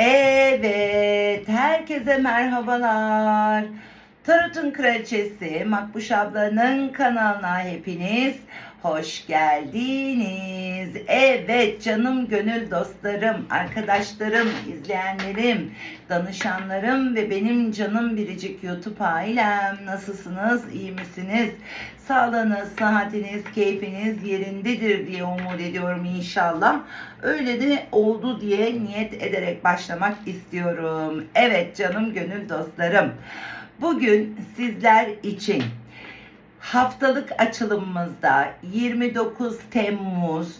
Evet, herkese merhabalar. Tarot'un kraliçesi Makbuş ablanın kanalına hepiniz hoş geldiniz. Evet canım gönül dostlarım, arkadaşlarım, izleyenlerim, danışanlarım ve benim canım biricik YouTube ailem nasılsınız, iyi misiniz? Sağlığınız, sıhhatiniz, keyfiniz yerindedir diye umut ediyorum inşallah. Öyle de oldu diye niyet ederek başlamak istiyorum. Evet canım gönül dostlarım. Bugün sizler için haftalık açılımımızda 29 Temmuz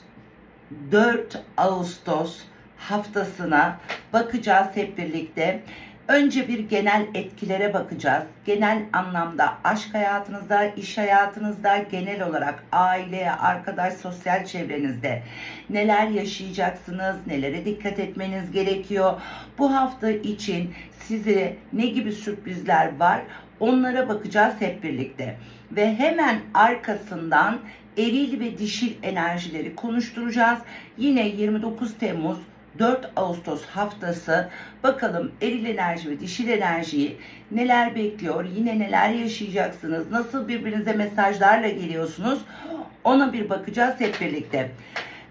4 Ağustos haftasına bakacağız hep birlikte. Önce bir genel etkilere bakacağız. Genel anlamda aşk hayatınızda, iş hayatınızda, genel olarak aile, arkadaş, sosyal çevrenizde neler yaşayacaksınız, nelere dikkat etmeniz gerekiyor. Bu hafta için size ne gibi sürprizler var? Onlara bakacağız hep birlikte. Ve hemen arkasından eril ve dişil enerjileri konuşturacağız. Yine 29 Temmuz 4 Ağustos haftası bakalım eril enerji ve dişil enerjiyi neler bekliyor, yine neler yaşayacaksınız, nasıl birbirinize mesajlarla geliyorsunuz ona bir bakacağız hep birlikte.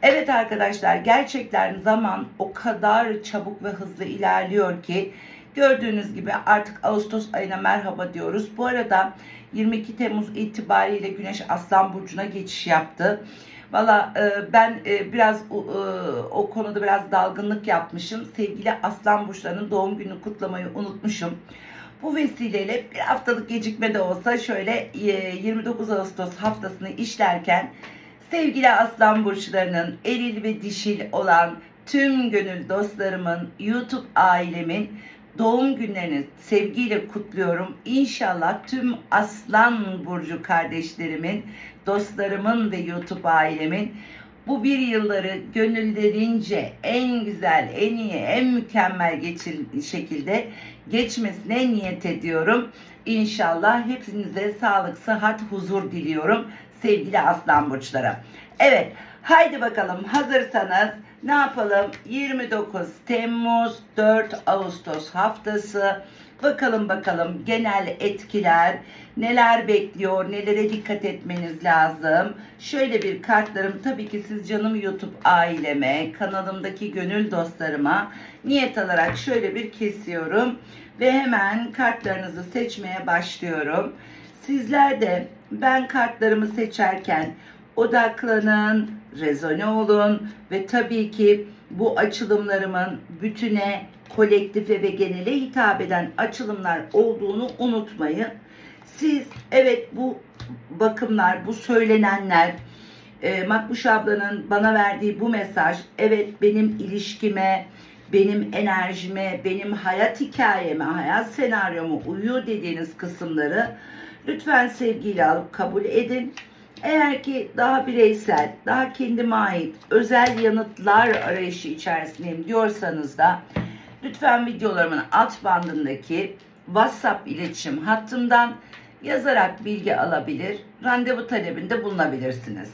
Evet arkadaşlar gerçekten zaman o kadar çabuk ve hızlı ilerliyor ki gördüğünüz gibi artık Ağustos ayına merhaba diyoruz. Bu arada 22 Temmuz itibariyle Güneş Aslan Burcu'na geçiş yaptı. Valla e, ben e, biraz e, o konuda biraz dalgınlık yapmışım. Sevgili Aslan Burçları'nın doğum gününü kutlamayı unutmuşum. Bu vesileyle bir haftalık gecikme de olsa şöyle e, 29 Ağustos haftasını işlerken sevgili Aslan Burçları'nın eril ve dişil olan tüm gönül dostlarımın, YouTube ailemin doğum günlerini sevgiyle kutluyorum. İnşallah tüm Aslan Burcu kardeşlerimin, dostlarımın ve YouTube ailemin bu bir yılları gönüllerince en güzel, en iyi, en mükemmel geçil şekilde geçmesine niyet ediyorum. İnşallah hepinize sağlık, sıhhat, huzur diliyorum sevgili aslan burçlara. Evet, haydi bakalım hazırsanız ne yapalım? 29 Temmuz 4 Ağustos haftası. Bakalım bakalım genel etkiler neler bekliyor, nelere dikkat etmeniz lazım. Şöyle bir kartlarım tabii ki siz canım YouTube aileme, kanalımdaki gönül dostlarıma niyet alarak şöyle bir kesiyorum ve hemen kartlarınızı seçmeye başlıyorum. Sizler de ben kartlarımı seçerken odaklanın, rezone olun ve tabii ki bu açılımlarımın bütüne, kolektife ve genele hitap eden açılımlar olduğunu unutmayın. Siz evet bu bakımlar, bu söylenenler, e, Makbuş ablanın bana verdiği bu mesaj, evet benim ilişkime, benim enerjime, benim hayat hikayeme, hayat senaryomu uyuyor dediğiniz kısımları lütfen sevgiyle alıp kabul edin. Eğer ki daha bireysel, daha kendime ait özel yanıtlar arayışı içerisindeyim diyorsanız da lütfen videolarımın alt bandındaki WhatsApp iletişim hattımdan yazarak bilgi alabilir, randevu talebinde bulunabilirsiniz.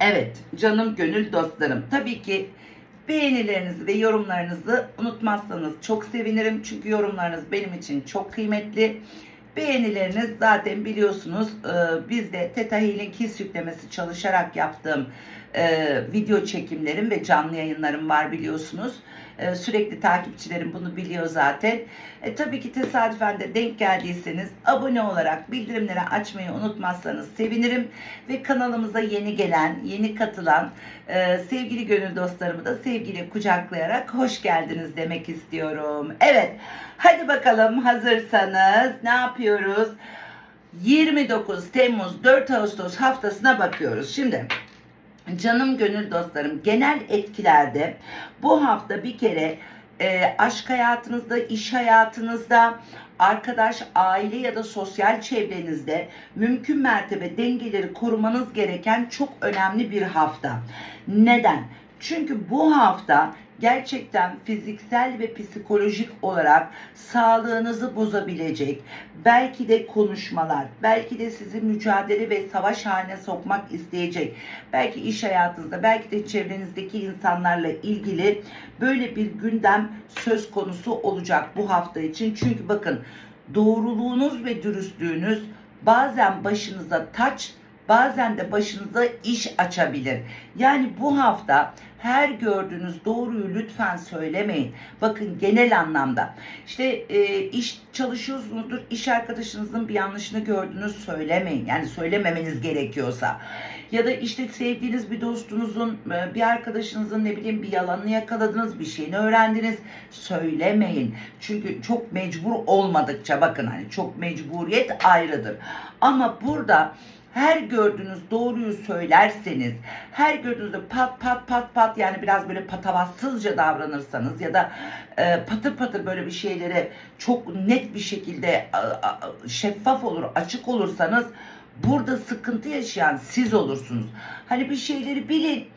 Evet, canım gönül dostlarım. Tabii ki beğenilerinizi ve yorumlarınızı unutmazsanız çok sevinirim. Çünkü yorumlarınız benim için çok kıymetli. Beğenileriniz zaten biliyorsunuz e, bizde Theta Healing his yüklemesi çalışarak yaptığım e, video çekimlerim ve canlı yayınlarım var biliyorsunuz. E, sürekli takipçilerim bunu biliyor zaten. E, tabii ki tesadüfen de denk geldiyseniz abone olarak bildirimleri açmayı unutmazsanız sevinirim. Ve kanalımıza yeni gelen, yeni katılan e, sevgili gönül dostlarımı da sevgiyle kucaklayarak hoş geldiniz demek istiyorum. Evet, hadi bakalım hazırsanız ne yapıyoruz? 29 Temmuz 4 Ağustos haftasına bakıyoruz. Şimdi Canım gönül dostlarım genel etkilerde bu hafta bir kere e, aşk hayatınızda, iş hayatınızda, arkadaş, aile ya da sosyal çevrenizde mümkün mertebe dengeleri korumanız gereken çok önemli bir hafta. Neden? Çünkü bu hafta gerçekten fiziksel ve psikolojik olarak sağlığınızı bozabilecek belki de konuşmalar, belki de sizi mücadele ve savaş haline sokmak isteyecek, belki iş hayatınızda, belki de çevrenizdeki insanlarla ilgili böyle bir gündem söz konusu olacak bu hafta için. Çünkü bakın doğruluğunuz ve dürüstlüğünüz bazen başınıza taç, bazen de başınıza iş açabilir. Yani bu hafta her gördüğünüz doğruyu lütfen söylemeyin. Bakın genel anlamda. İşte e, iş çalışıyorsunuzdur, iş arkadaşınızın bir yanlışını gördünüz söylemeyin. Yani söylememeniz gerekiyorsa. Ya da işte sevdiğiniz bir dostunuzun, e, bir arkadaşınızın ne bileyim bir yalanını yakaladınız, bir şeyini öğrendiniz. Söylemeyin. Çünkü çok mecbur olmadıkça bakın hani çok mecburiyet ayrıdır. Ama burada her gördüğünüz doğruyu söylerseniz, her gördüğünüzde pat pat pat pat yani biraz böyle patavatsızca davranırsanız ya da e, patır patır böyle bir şeylere çok net bir şekilde a, a, şeffaf olur, açık olursanız burada sıkıntı yaşayan siz olursunuz. Hani bir şeyleri bilin.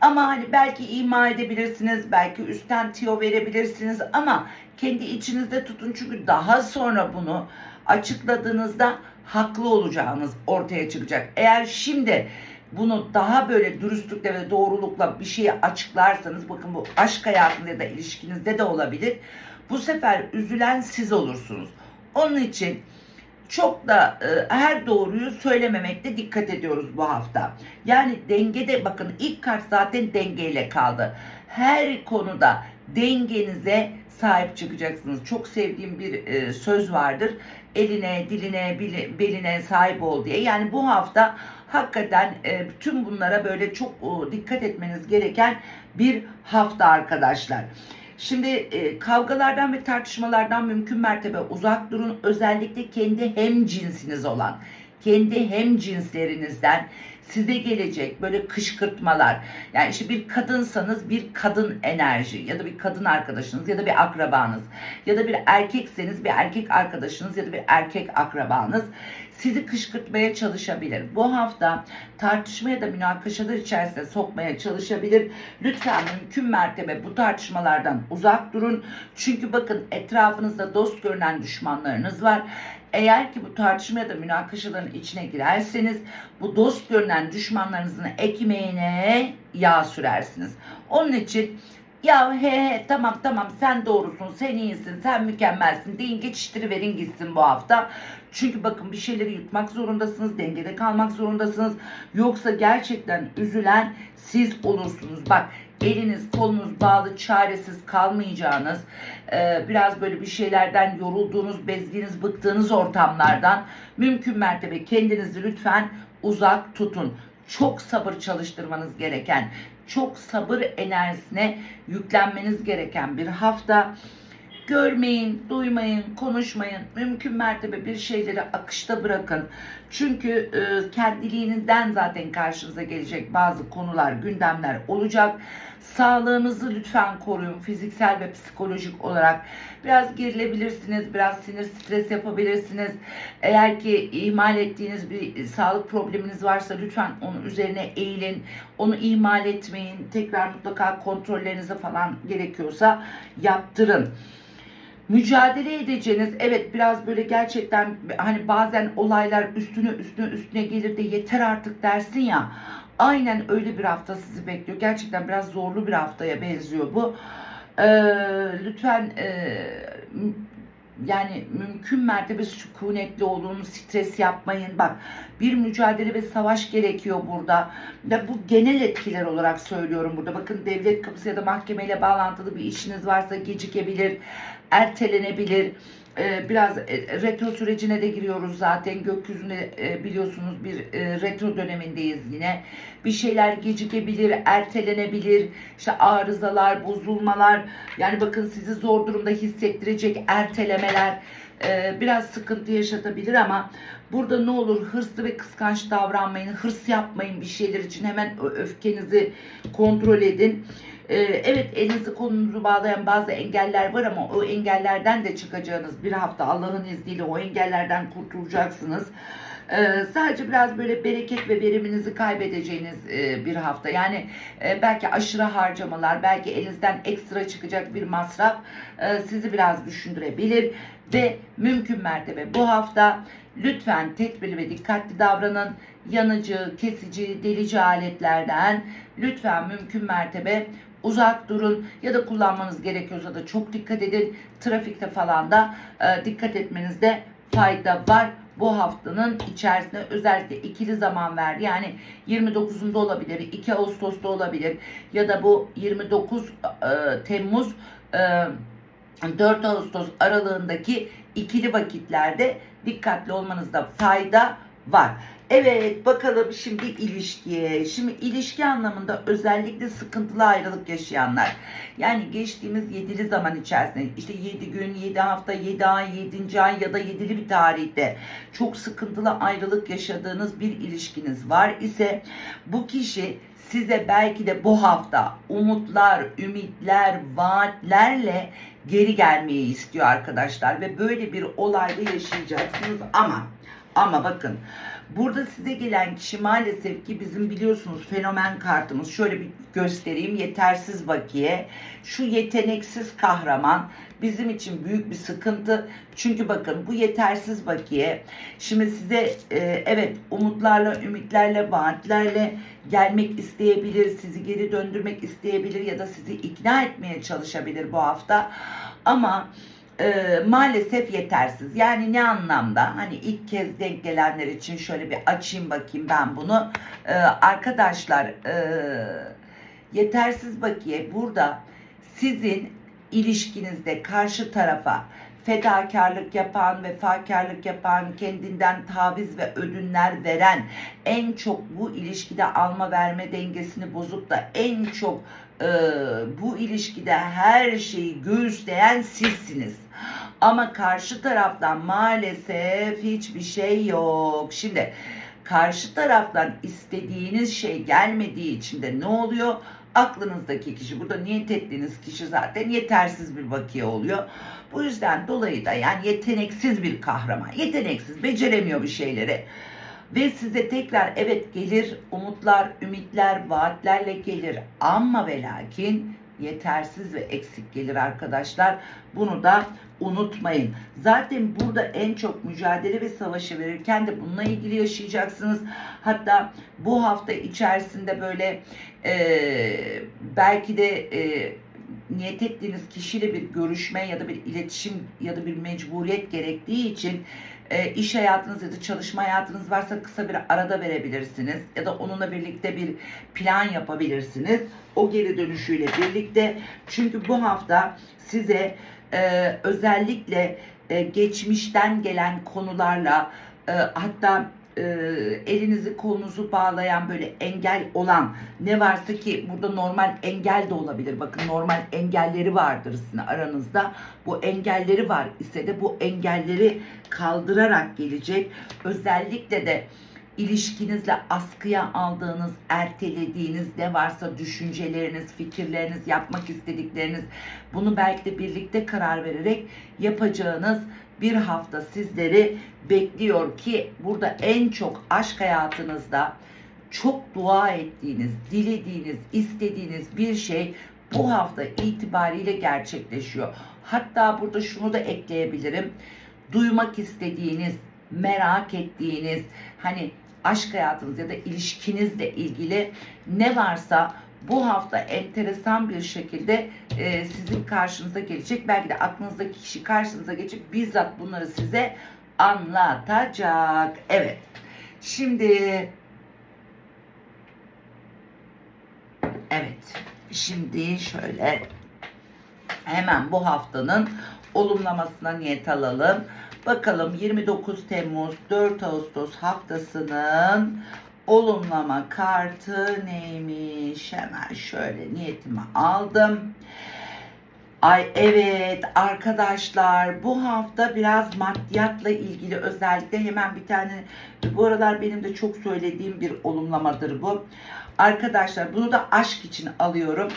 Ama hani belki ima edebilirsiniz, belki üstten tiyo verebilirsiniz ama kendi içinizde tutun çünkü daha sonra bunu açıkladığınızda haklı olacağınız ortaya çıkacak. Eğer şimdi bunu daha böyle dürüstlükle ve doğrulukla bir şeyi açıklarsanız bakın bu aşk hayatında ya da ilişkinizde de olabilir. Bu sefer üzülen siz olursunuz. Onun için çok da e, her doğruyu söylememekte dikkat ediyoruz bu hafta. Yani dengede bakın ilk kart zaten dengeyle kaldı. Her konuda dengenize sahip çıkacaksınız. Çok sevdiğim bir e, söz vardır. Eline, diline, beline sahip ol diye. Yani bu hafta hakikaten e, tüm bunlara böyle çok dikkat etmeniz gereken bir hafta arkadaşlar. Şimdi e, kavgalardan ve tartışmalardan mümkün mertebe uzak durun. Özellikle kendi hem cinsiniz olan, kendi hem cinslerinizden size gelecek böyle kışkırtmalar. Yani işte bir kadınsanız bir kadın enerji ya da bir kadın arkadaşınız ya da bir akrabanız ya da bir erkekseniz bir erkek arkadaşınız ya da bir erkek akrabanız sizi kışkırtmaya çalışabilir. Bu hafta tartışma ya da münakaşalar içerisine sokmaya çalışabilir. Lütfen mümkün mertebe bu tartışmalardan uzak durun. Çünkü bakın etrafınızda dost görünen düşmanlarınız var. Eğer ki bu tartışma ya da münakaşaların içine girerseniz bu dost görünen düşmanlarınızın ekmeğine yağ sürersiniz. Onun için ya he he tamam tamam sen doğrusun sen iyisin sen mükemmelsin deyin geçiştiriverin gitsin bu hafta. Çünkü bakın bir şeyleri yutmak zorundasınız dengede kalmak zorundasınız. Yoksa gerçekten üzülen siz olursunuz. Bak eliniz kolunuz bağlı çaresiz kalmayacağınız e, biraz böyle bir şeylerden yorulduğunuz bezdiğiniz bıktığınız ortamlardan mümkün mertebe kendinizi lütfen uzak tutun. Çok sabır çalıştırmanız gereken çok sabır enerjisine yüklenmeniz gereken bir hafta. Görmeyin, duymayın, konuşmayın. Mümkün mertebe bir şeyleri akışta bırakın. Çünkü e, kendiliğinizden zaten karşınıza gelecek bazı konular, gündemler olacak. Sağlığınızı lütfen koruyun. Fiziksel ve psikolojik olarak biraz gerilebilirsiniz, biraz sinir stres yapabilirsiniz. Eğer ki ihmal ettiğiniz bir sağlık probleminiz varsa lütfen onun üzerine eğilin. Onu ihmal etmeyin. Tekrar mutlaka kontrollerinizi falan gerekiyorsa yaptırın mücadele edeceğiniz evet biraz böyle gerçekten hani bazen olaylar üstüne üstüne üstüne gelir de yeter artık dersin ya aynen öyle bir hafta sizi bekliyor gerçekten biraz zorlu bir haftaya benziyor bu Ee, lütfen e, yani mümkün mertebe sükunetli olun, stres yapmayın. Bak bir mücadele ve savaş gerekiyor burada. Ve bu genel etkiler olarak söylüyorum burada. Bakın devlet kapısı ya da mahkemeyle bağlantılı bir işiniz varsa gecikebilir, ertelenebilir. Ee, biraz e, retro sürecine de giriyoruz zaten. Gökyüzünde e, biliyorsunuz bir e, retro dönemindeyiz yine. Bir şeyler gecikebilir, ertelenebilir. İşte arızalar, bozulmalar. Yani bakın sizi zor durumda hissettirecek ertelemeler biraz sıkıntı yaşatabilir ama burada ne olur hırslı ve kıskanç davranmayın. Hırs yapmayın bir şeyler için. Hemen öfkenizi kontrol edin. Ee, evet elinizi kolunuzu bağlayan bazı engeller var ama o engellerden de çıkacağınız bir hafta Allah'ın izniyle o engellerden kurtulacaksınız. Ee, sadece biraz böyle bereket ve veriminizi kaybedeceğiniz e, bir hafta. Yani e, belki aşırı harcamalar, belki elinizden ekstra çıkacak bir masraf e, sizi biraz düşündürebilir. Ve mümkün mertebe bu hafta lütfen tedbirli ve dikkatli davranın. Yanıcı, kesici, delici aletlerden lütfen mümkün mertebe uzak durun ya da kullanmanız gerekiyorsa da çok dikkat edin. Trafikte falan da e, dikkat etmenizde fayda var. Bu haftanın içerisinde özellikle ikili zaman verdi. Yani 29'unda olabilir, 2 Ağustos'ta olabilir ya da bu 29 e, Temmuz e, 4 Ağustos aralığındaki ikili vakitlerde dikkatli olmanızda fayda var. Evet bakalım şimdi ilişkiye. Şimdi ilişki anlamında özellikle sıkıntılı ayrılık yaşayanlar. Yani geçtiğimiz yedili zaman içerisinde işte 7 gün, 7 hafta, 7 ay, 7. ay ya da yedili bir tarihte çok sıkıntılı ayrılık yaşadığınız bir ilişkiniz var ise bu kişi size belki de bu hafta umutlar, ümitler, vaatlerle geri gelmeyi istiyor arkadaşlar ve böyle bir olayda yaşayacaksınız ama ama bakın burada size gelen kişi maalesef ki bizim biliyorsunuz fenomen kartımız. Şöyle bir göstereyim. Yetersiz bakiye. Şu yeteneksiz kahraman bizim için büyük bir sıkıntı. Çünkü bakın bu yetersiz bakiye. Şimdi size e, evet umutlarla ümitlerle vaatlerle gelmek isteyebilir sizi geri döndürmek isteyebilir ya da sizi ikna etmeye çalışabilir bu hafta. Ama e, maalesef yetersiz. Yani ne anlamda? Hani ilk kez denk gelenler için şöyle bir açayım bakayım ben bunu. E, arkadaşlar e, yetersiz bakiye burada sizin ilişkinizde karşı tarafa fedakarlık yapan, vefakarlık yapan, kendinden taviz ve ödünler veren, en çok bu ilişkide alma verme dengesini bozup da en çok e, bu ilişkide her şeyi göğüsleyen sizsiniz. Ama karşı taraftan maalesef hiçbir şey yok. Şimdi karşı taraftan istediğiniz şey gelmediği için de ne oluyor? Aklınızdaki kişi, burada niyet ettiğiniz kişi zaten yetersiz bir bakiye oluyor. Bu yüzden dolayı da yani yeteneksiz bir kahraman, yeteneksiz, beceremiyor bir şeyleri. Ve size tekrar evet gelir umutlar, ümitler, vaatlerle gelir ama ve lakin yetersiz ve eksik gelir arkadaşlar. Bunu da unutmayın. Zaten burada en çok mücadele ve savaşı verirken de bununla ilgili yaşayacaksınız. Hatta bu hafta içerisinde böyle e, belki de e, niyet ettiğiniz kişiyle bir görüşme ya da bir iletişim ya da bir mecburiyet gerektiği için e, iş hayatınız ya da çalışma hayatınız varsa kısa bir arada verebilirsiniz ya da onunla birlikte bir plan yapabilirsiniz. O geri dönüşüyle birlikte çünkü bu hafta size e, özellikle e, geçmişten gelen konularla e, hatta e, elinizi kolunuzu bağlayan böyle engel olan ne varsa ki burada normal engel de olabilir. Bakın normal engelleri vardır sizin aranızda. Bu engelleri var ise de bu engelleri kaldırarak gelecek. Özellikle de ilişkinizle askıya aldığınız, ertelediğiniz ne varsa düşünceleriniz, fikirleriniz, yapmak istedikleriniz bunu belki de birlikte karar vererek yapacağınız bir hafta sizleri bekliyor ki burada en çok aşk hayatınızda çok dua ettiğiniz, dilediğiniz, istediğiniz bir şey bu hafta itibariyle gerçekleşiyor. Hatta burada şunu da ekleyebilirim. Duymak istediğiniz, merak ettiğiniz, hani aşk hayatınız ya da ilişkinizle ilgili ne varsa bu hafta enteresan bir şekilde e, sizin karşınıza gelecek. Belki de aklınızdaki kişi karşınıza geçip bizzat bunları size anlatacak. Evet. Şimdi evet. Şimdi şöyle hemen bu haftanın olumlamasına niyet alalım. Bakalım 29 Temmuz 4 Ağustos haftasının olumlama kartı neymiş? Hemen şöyle niyetimi aldım. Ay evet arkadaşlar bu hafta biraz maddiyatla ilgili özellikle hemen bir tane bu aralar benim de çok söylediğim bir olumlamadır bu. Arkadaşlar bunu da aşk için alıyorum.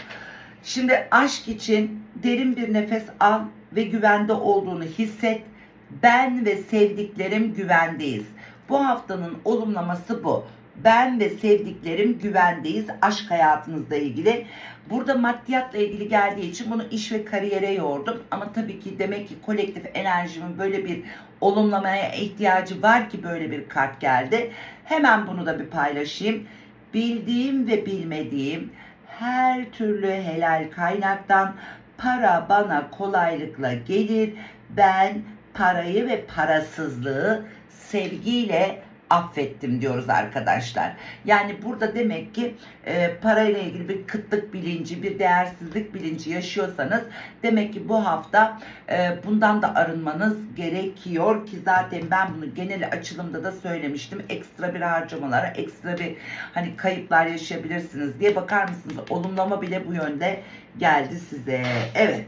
Şimdi aşk için derin bir nefes al ve güvende olduğunu hisset. Ben ve sevdiklerim güvendeyiz. Bu haftanın olumlaması bu. Ben ve sevdiklerim güvendeyiz aşk hayatınızla ilgili. Burada maddiyatla ilgili geldiği için bunu iş ve kariyere yordum. Ama tabii ki demek ki kolektif enerjimin böyle bir olumlamaya ihtiyacı var ki böyle bir kart geldi. Hemen bunu da bir paylaşayım. Bildiğim ve bilmediğim her türlü helal kaynaktan para bana kolaylıkla gelir. Ben parayı ve parasızlığı sevgiyle affettim diyoruz arkadaşlar. Yani burada demek ki e, parayla ilgili bir kıtlık bilinci, bir değersizlik bilinci yaşıyorsanız demek ki bu hafta e, bundan da arınmanız gerekiyor ki zaten ben bunu genel açılımda da söylemiştim. Ekstra bir harcamalara, ekstra bir hani kayıplar yaşayabilirsiniz diye bakar mısınız? Olumlama bile bu yönde geldi size. Evet.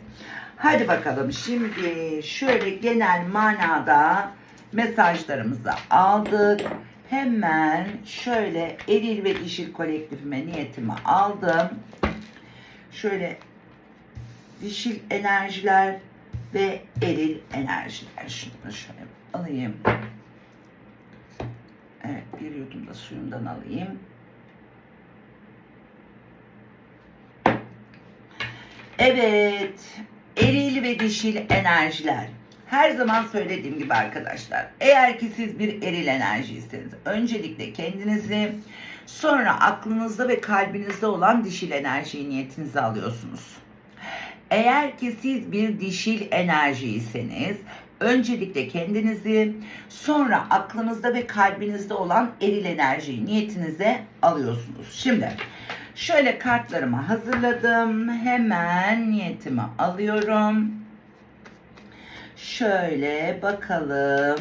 Hadi bakalım şimdi şöyle genel manada mesajlarımızı aldık. Hemen şöyle eril ve dişil kolektifime niyetimi aldım. Şöyle dişil enerjiler ve eril enerjiler. Şunu şöyle alayım. Evet bir yudum da suyumdan alayım. Evet, eril ve dişil enerjiler. Her zaman söylediğim gibi arkadaşlar, eğer ki siz bir eril enerjiyseniz, öncelikle kendinizi, sonra aklınızda ve kalbinizde olan dişil enerjiyi niyetinize alıyorsunuz. Eğer ki siz bir dişil enerjiyseniz, öncelikle kendinizi, sonra aklınızda ve kalbinizde olan eril enerjiyi niyetinize alıyorsunuz. Şimdi Şöyle kartlarımı hazırladım. Hemen niyetimi alıyorum. Şöyle bakalım.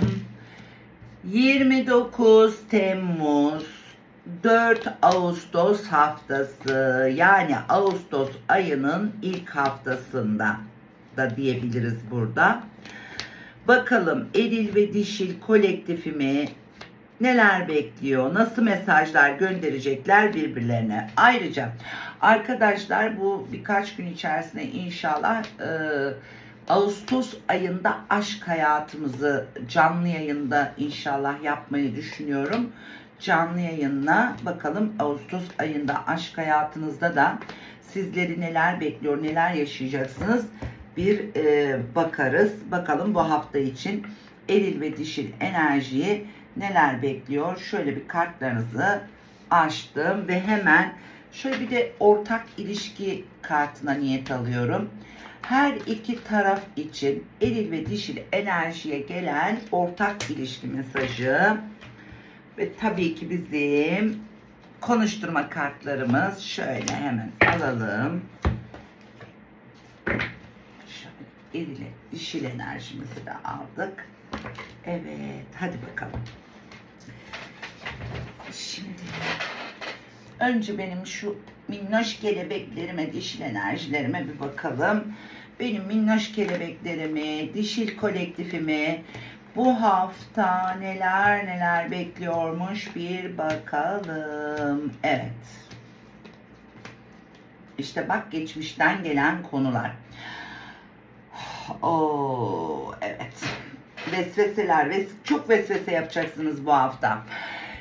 29 Temmuz 4 Ağustos haftası yani Ağustos ayının ilk haftasında da diyebiliriz burada. Bakalım eril ve dişil kolektifimi neler bekliyor, nasıl mesajlar gönderecekler birbirlerine. Ayrıca arkadaşlar bu birkaç gün içerisinde inşallah e, Ağustos ayında aşk hayatımızı canlı yayında inşallah yapmayı düşünüyorum. Canlı yayınla bakalım Ağustos ayında aşk hayatınızda da sizleri neler bekliyor, neler yaşayacaksınız bir e, bakarız. Bakalım bu hafta için eril ve dişil enerjiyi neler bekliyor? Şöyle bir kartlarınızı açtım ve hemen şöyle bir de ortak ilişki kartına niyet alıyorum. Her iki taraf için eril ve dişil enerjiye gelen ortak ilişki mesajı ve tabii ki bizim konuşturma kartlarımız şöyle hemen alalım. Şöyle eril dişil enerjimizi de aldık. Evet, hadi bakalım. Şimdi önce benim şu minnoş kelebeklerime, dişil enerjilerime bir bakalım. Benim minnoş kelebeklerimi, dişil kolektifimi bu hafta neler neler bekliyormuş bir bakalım. Evet. İşte bak geçmişten gelen konular. Oo, evet. Vesveseler ve çok vesvese yapacaksınız bu hafta.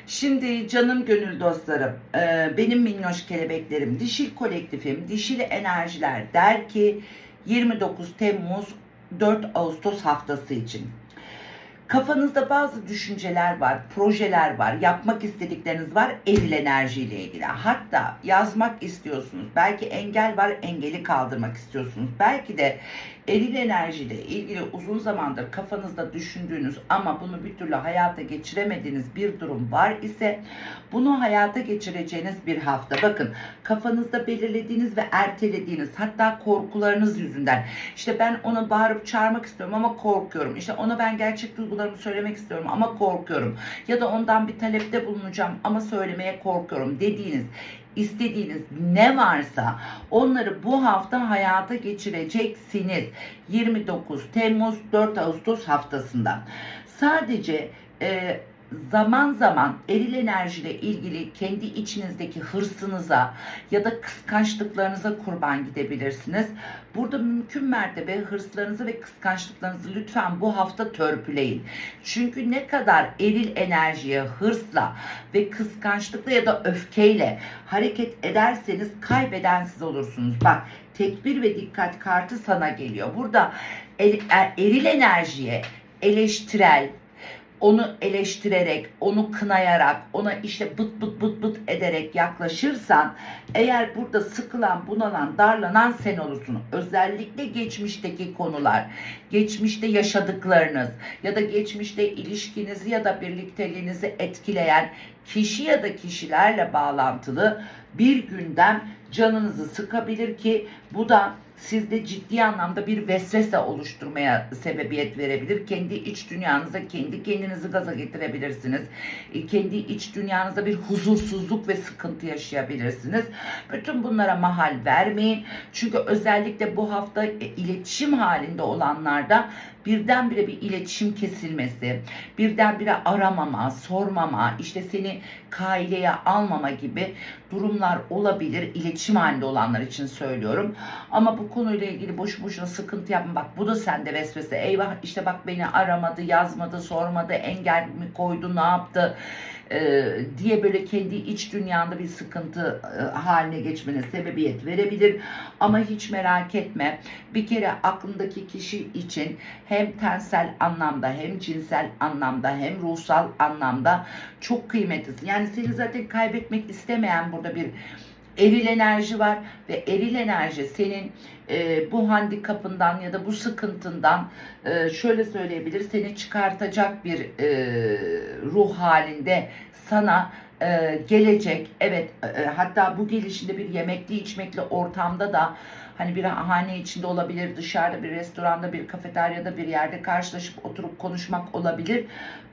Şimdi canım gönül dostlarım, e, benim minnoş kelebeklerim, dişil kolektifim, dişil enerjiler der ki 29 Temmuz 4 Ağustos haftası için. Kafanızda bazı düşünceler var, projeler var, yapmak istedikleriniz var eril enerjiyle ilgili. Hatta yazmak istiyorsunuz. Belki engel var, engeli kaldırmak istiyorsunuz. Belki de eril enerjiyle ilgili uzun zamandır kafanızda düşündüğünüz ama bunu bir türlü hayata geçiremediğiniz bir durum var ise bunu hayata geçireceğiniz bir hafta. Bakın kafanızda belirlediğiniz ve ertelediğiniz hatta korkularınız yüzünden işte ben ona bağırıp çağırmak istiyorum ama korkuyorum. İşte ona ben gerçek duygularımı söylemek istiyorum ama korkuyorum. Ya da ondan bir talepte bulunacağım ama söylemeye korkuyorum dediğiniz istediğiniz ne varsa onları bu hafta hayata geçireceksiniz. 29 Temmuz 4 Ağustos haftasında. Sadece e, zaman zaman eril enerjiyle ilgili kendi içinizdeki hırsınıza ya da kıskançlıklarınıza kurban gidebilirsiniz. Burada mümkün mertebe hırslarınızı ve kıskançlıklarınızı lütfen bu hafta törpüleyin. Çünkü ne kadar eril enerjiye hırsla ve kıskançlıkla ya da öfkeyle hareket ederseniz kaybeden siz olursunuz. Bak tekbir ve dikkat kartı sana geliyor. Burada er- er- eril enerjiye eleştirel, onu eleştirerek, onu kınayarak, ona işte bıt bıt bıt bıt ederek yaklaşırsan eğer burada sıkılan, bunalan, darlanan sen olursun. Özellikle geçmişteki konular, geçmişte yaşadıklarınız ya da geçmişte ilişkinizi ya da birlikteliğinizi etkileyen kişi ya da kişilerle bağlantılı bir gündem canınızı sıkabilir ki bu da sizde ciddi anlamda bir vesvese oluşturmaya sebebiyet verebilir. Kendi iç dünyanıza, kendi kendinizi gaza getirebilirsiniz. E, Kendi iç dünyanızda bir huzursuzluk ve sıkıntı yaşayabilirsiniz. Bütün bunlara mahal vermeyin. Çünkü özellikle bu hafta e, iletişim halinde olanlarda birdenbire bir iletişim kesilmesi, birdenbire aramama, sormama, işte seni kaileye almama gibi durumlar olabilir. İletişim halinde olanlar için söylüyorum. Ama bu konuyla ilgili boş boşuna sıkıntı yapma. Bak bu da sende vesvese. Eyvah işte bak beni aramadı, yazmadı, sormadı, engel mi koydu, ne yaptı e, diye böyle kendi iç dünyanda bir sıkıntı e, haline geçmene sebebiyet verebilir. Ama hiç merak etme. Bir kere aklındaki kişi için hem tensel anlamda hem cinsel anlamda hem ruhsal anlamda çok kıymetlisin. Yani seni zaten kaybetmek istemeyen burada bir eril enerji var ve eril enerji senin e, bu handikapından ya da bu sıkıntından e, şöyle söyleyebilir seni çıkartacak bir e, ruh halinde sana e, gelecek. Evet e, hatta bu gelişinde bir yemekli içmekli ortamda da hani bir hane içinde olabilir, dışarıda bir restoranda, bir kafeteryada bir yerde karşılaşıp oturup konuşmak olabilir.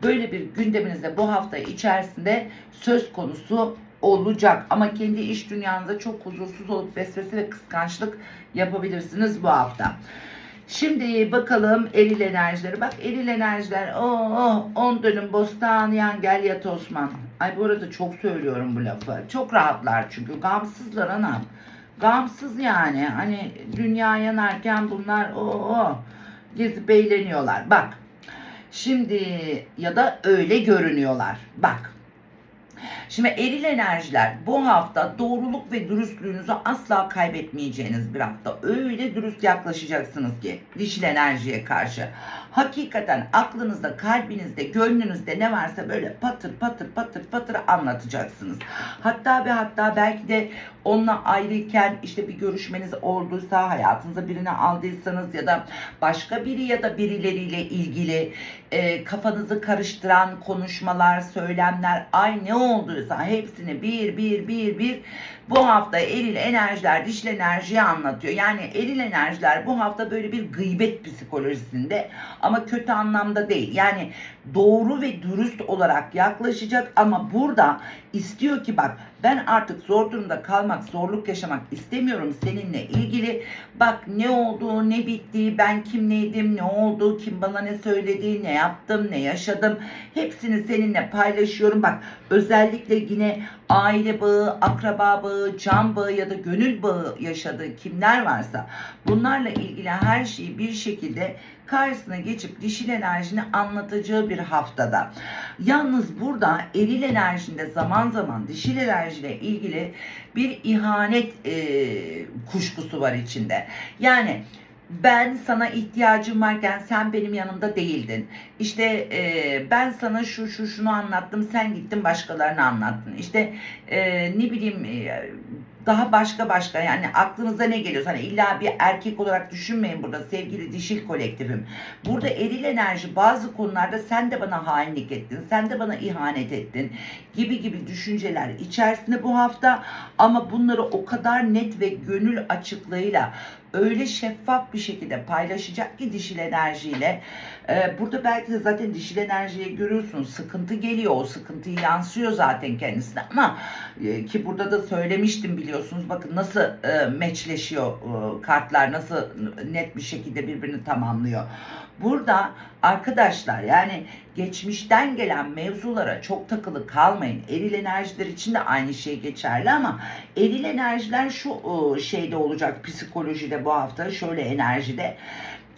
Böyle bir gündeminizde bu hafta içerisinde söz konusu olacak. Ama kendi iş dünyanızda çok huzursuz olup vesvese ve kıskançlık yapabilirsiniz bu hafta. Şimdi bakalım eril enerjileri. Bak eril enerjiler. Oh, 10 dönüm bostan yan gel yat Osman. Ay bu arada çok söylüyorum bu lafı. Çok rahatlar çünkü. Gamsızlar anam. Gamsız yani. Hani dünya yanarken bunlar o oh, gezip eğleniyorlar. Bak. Şimdi ya da öyle görünüyorlar. Bak. Şimdi eril enerjiler bu hafta doğruluk ve dürüstlüğünüzü asla kaybetmeyeceğiniz bir hafta. Öyle dürüst yaklaşacaksınız ki dişil enerjiye karşı. Hakikaten aklınızda, kalbinizde, gönlünüzde ne varsa böyle patır patır patır patır anlatacaksınız. Hatta ve hatta belki de onunla ayrıyken işte bir görüşmeniz olduysa, hayatınıza birini aldıysanız ya da başka biri ya da birileriyle ilgili e, kafanızı karıştıran konuşmalar, söylemler, ay ne olduysa hepsini bir bir bir bir bu hafta eril enerjiler, dişil enerjiyi anlatıyor. Yani eril enerjiler bu hafta böyle bir gıybet psikolojisinde ama kötü anlamda değil. Yani doğru ve dürüst olarak yaklaşacak ama burada istiyor ki bak ben artık zor durumda kalmak, zorluk yaşamak istemiyorum seninle ilgili. Bak ne oldu, ne bitti, ben kim neydim, ne oldu, kim bana ne söyledi, ne yaptım, ne yaşadım. Hepsini seninle paylaşıyorum. Bak özellikle yine aile bağı, akraba bağı, can bağı ya da gönül bağı yaşadığı kimler varsa bunlarla ilgili her şeyi bir şekilde karşısına geçip dişil enerjini anlatacağı bir haftada. Yalnız burada eril enerjinde zaman zaman dişil enerjiyle ilgili bir ihanet e, kuşkusu var içinde. Yani ben sana ihtiyacım varken sen benim yanımda değildin. İşte e, ben sana şu şu şunu anlattım sen gittin başkalarına anlattın. İşte e, ne bileyim e, daha başka başka yani aklınıza ne geliyor? Hani illa bir erkek olarak düşünmeyin burada sevgili dişil kolektifim. Burada eril enerji bazı konularda sen de bana hainlik ettin, sen de bana ihanet ettin gibi gibi düşünceler içerisinde bu hafta ama bunları o kadar net ve gönül açıklığıyla öyle şeffaf bir şekilde paylaşacak ki dişil enerjiyle. Ee, burada belki de zaten dişil enerjiyi görüyorsunuz. Sıkıntı geliyor. O sıkıntıyı yansıyor zaten kendisine. Ama e, ki burada da söylemiştim biliyorsunuz. Bakın nasıl e, meçleşiyor e, kartlar, nasıl net bir şekilde birbirini tamamlıyor. Burada arkadaşlar yani geçmişten gelen mevzulara çok takılı kalmayın. Eril enerjiler için de aynı şey geçerli ama eril enerjiler şu e, şeyde olacak psikolojide bu hafta şöyle enerjide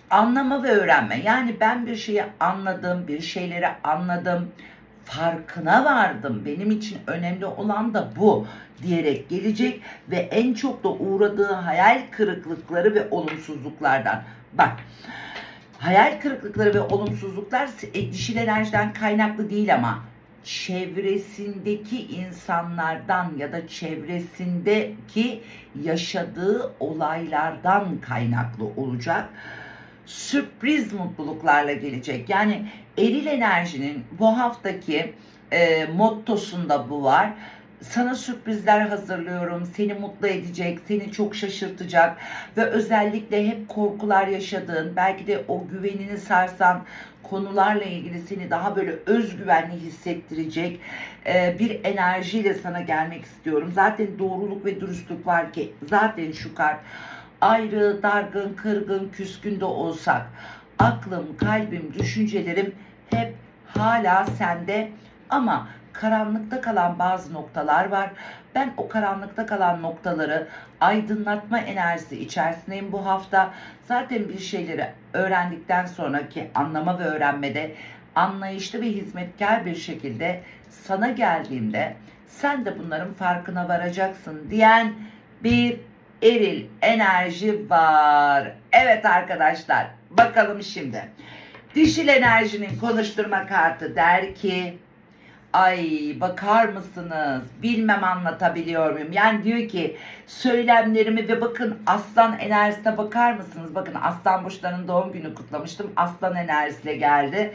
anlama ve öğrenme. Yani ben bir şeyi anladım, bir şeyleri anladım, farkına vardım. Benim için önemli olan da bu diyerek gelecek ve en çok da uğradığı hayal kırıklıkları ve olumsuzluklardan. Bak hayal kırıklıkları ve olumsuzluklar e, dişil enerjiden kaynaklı değil ama çevresindeki insanlardan ya da çevresindeki yaşadığı olaylardan kaynaklı olacak. Sürpriz mutluluklarla gelecek. Yani eril enerjinin bu haftaki e, mottosunda bu var. Sana sürprizler hazırlıyorum. Seni mutlu edecek, seni çok şaşırtacak ve özellikle hep korkular yaşadığın, belki de o güvenini sarsan konularla ilgili seni daha böyle özgüvenli hissettirecek e, bir enerjiyle sana gelmek istiyorum. Zaten doğruluk ve dürüstlük var ki zaten şu kart ayrı, dargın, kırgın, küskün de olsak aklım, kalbim, düşüncelerim hep hala sende ama karanlıkta kalan bazı noktalar var. Ben o karanlıkta kalan noktaları aydınlatma enerjisi içerisindeyim bu hafta. Zaten bir şeyleri öğrendikten sonraki anlama ve öğrenmede anlayışlı ve hizmetkar bir şekilde sana geldiğimde sen de bunların farkına varacaksın diyen bir eril enerji var. Evet arkadaşlar bakalım şimdi. Dişil enerjinin konuşturma kartı der ki Ay bakar mısınız? Bilmem anlatabiliyor muyum? Yani diyor ki söylemlerimi ve bakın aslan enerjisine bakar mısınız? Bakın aslan burçlarının doğum günü kutlamıştım. Aslan enerjisiyle geldi.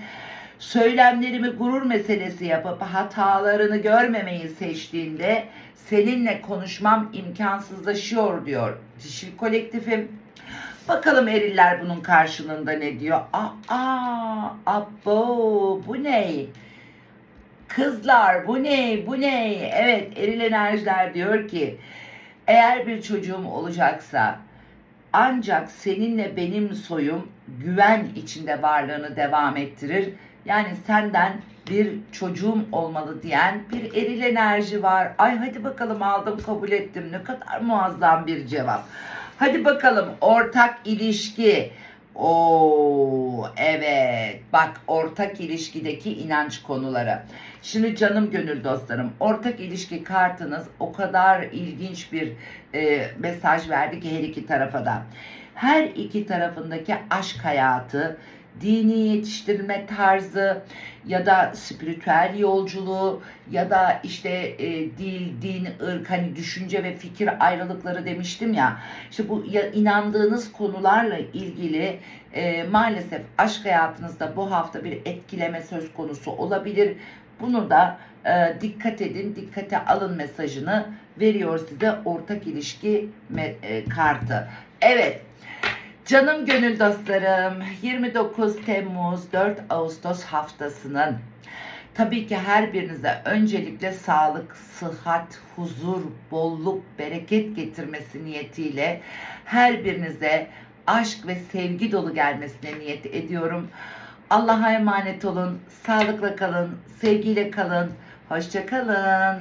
Söylemlerimi gurur meselesi yapıp hatalarını görmemeyi seçtiğinde seninle konuşmam imkansızlaşıyor diyor. Dişil kolektifim. Bakalım eriller bunun karşılığında ne diyor? Aa, abo bu ne? Kızlar bu ne bu ne? Evet eril enerjiler diyor ki eğer bir çocuğum olacaksa ancak seninle benim soyum güven içinde varlığını devam ettirir. Yani senden bir çocuğum olmalı diyen bir eril enerji var. Ay hadi bakalım aldım kabul ettim. Ne kadar muazzam bir cevap. Hadi bakalım ortak ilişki. Oo evet bak ortak ilişkideki inanç konuları. Şimdi canım gönül dostlarım ortak ilişki kartınız o kadar ilginç bir e, mesaj verdi ki her iki tarafa da. Her iki tarafındaki aşk hayatı, dini yetiştirme tarzı ya da spiritüel yolculuğu ya da işte e, dil, din, ırk hani düşünce ve fikir ayrılıkları demiştim ya. İşte bu ya, inandığınız konularla ilgili e, maalesef aşk hayatınızda bu hafta bir etkileme söz konusu olabilir. Bunu da e, dikkat edin, dikkate alın mesajını veriyor size ortak ilişki me- e, kartı. Evet. Canım gönül dostlarım 29 Temmuz 4 Ağustos haftasının tabii ki her birinize öncelikle sağlık, sıhhat, huzur, bolluk, bereket getirmesi niyetiyle her birinize aşk ve sevgi dolu gelmesine niyet ediyorum. Allah'a emanet olun, sağlıkla kalın, sevgiyle kalın, hoşça kalın.